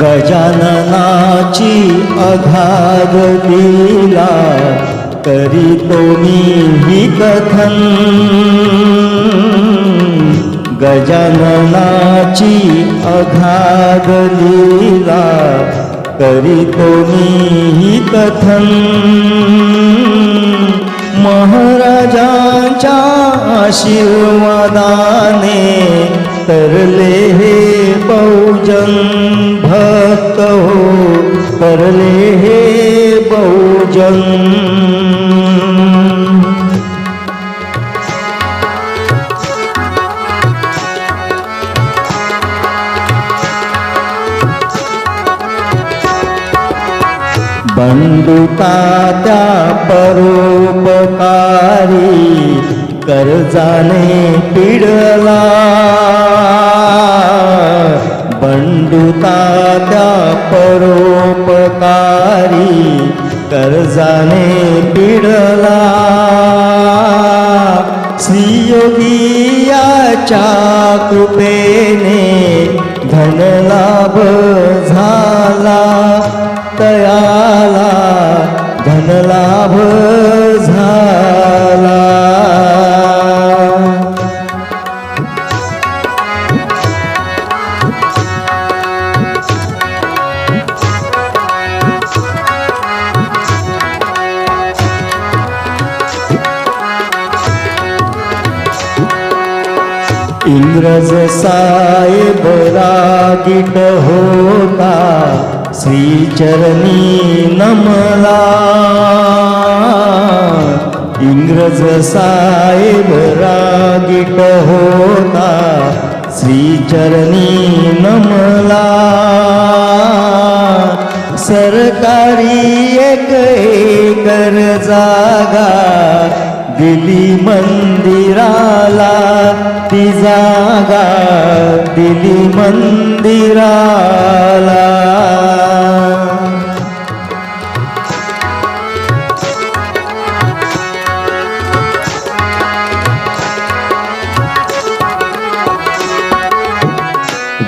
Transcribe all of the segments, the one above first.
गजाननाची अघाग लीला करीतो मी ही कथन. गजाननाची अघाग लीला करीतो मी ही कथन. महाराजांच्या आशीर्वादाने तरले हे बहुजन भक्त हो तरले हे बहुजन. बंधुता त्या परोपकारी कर्जाने पिडला बंडुता त्या परोपकारी कर्जाने पिडला श्रीयोगियाच्या कृपेने धनलाभ झाला. तयाला धनलाभ झाला. इंग्रज साहेब रागीट होता श्रीचरणी नमला. इंग्रज साहेब रागीट होता श्रीचरणी नमला. सरकारी एक एकर जागा दिली मंदिराला. ती जागा दिली मंदिराला.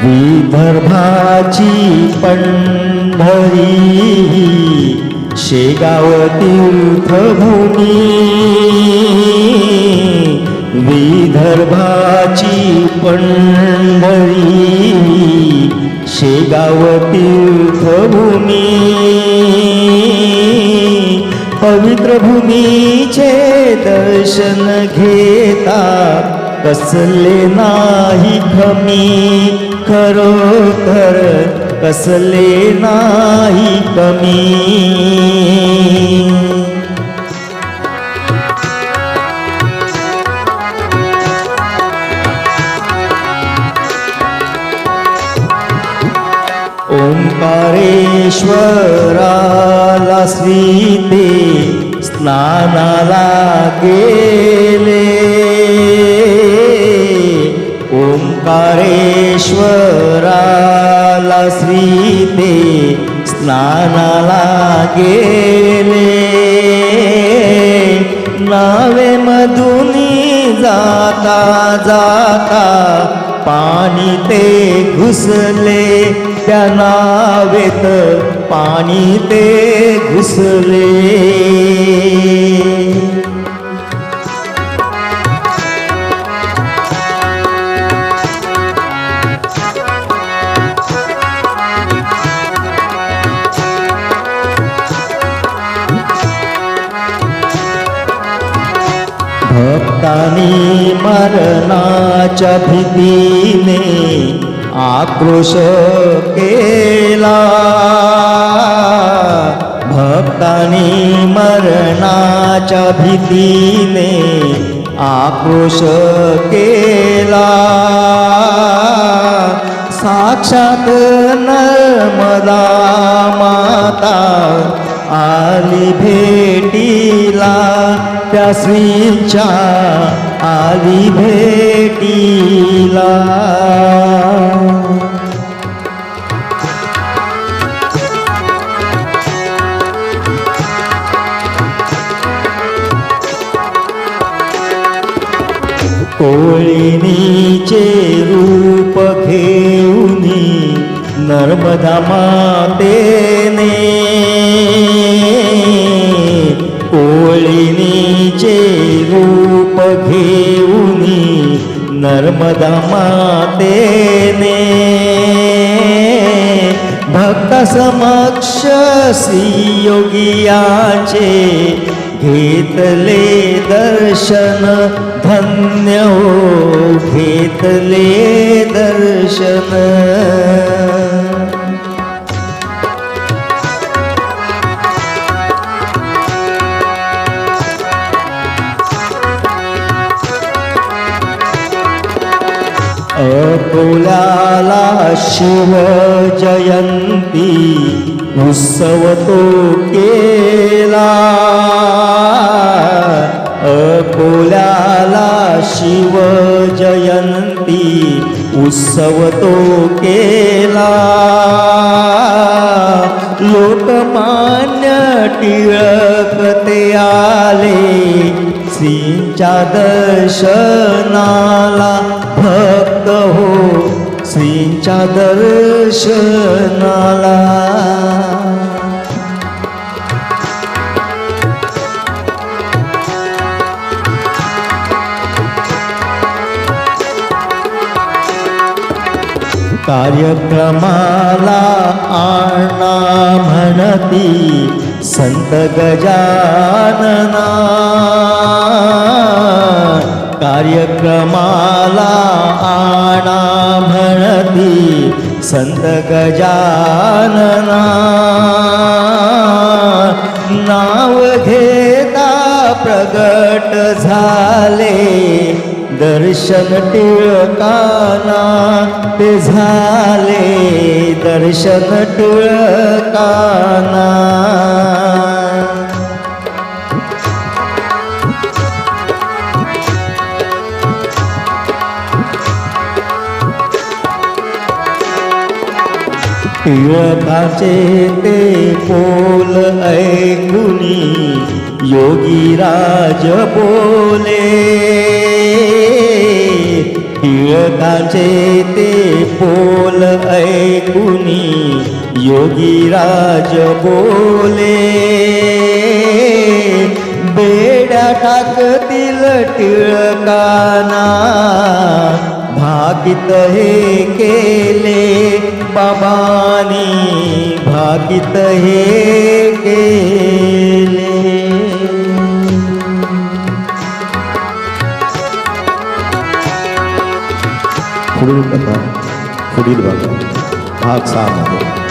विदर्भाची पंढरी शेगाव तीर्थभूमी. विदर्भाची पंढरी शेगाव तीर्थभूमी पवित्र भूमीचे दर्शन घेता कसले नाही कमी खरोखर कसले नाही कमी. ओंकारेश्वराला स्वीते स्नानाला गेले. ओंकारेश्वराला स्वीते स्नानाला गेले. नावे मधुनी जाता जाता पाणी ते घुसले त्या नावेत पाणी ते घुसले. भक्तानी मरणाच्या भीतीने आक्रोश केला. भक्तानी मरणाच्या भीतीने आक्रोश केला. साक्षात नर्मदा माता आली भेटीला. त्या श्रींच्या आली भेटीला. कोळिनीचे रूप घेऊनी नर्मदा माते नर्मदा मातेने भक्त समक्ष योगियाचे घेतले दर्शन धन्य हो घेतले दर्शन. अकोल्याला शिव जयंती उत्सव तो केला. अकोल्याला शिव जयंती उत्सव तो केला. लोकमान्य टिळक ते आले श्रींच्या दर्शनाला भक्त हो श्रींच्या दर्शनाला. कार्यक्रमाला आणा म्हणती संत गजानना. कार्यक्रमाला आणा म्हणती संत गजानना. नाव घेता प्रगट झाले दर्शन टिळकाना ते झाले दर्शन टिळकाना टिळकाचे ते पोल ऐकुनी योगीराज बोले. टिळकाचे ते पोल ऐकुनी योगीराज बोले. बेड्या टाकतील टिळकाना भाकित हे केले बाबानी भाकित हे केले. पुढील कथा पुढील भाग भाग सहा मध्ये.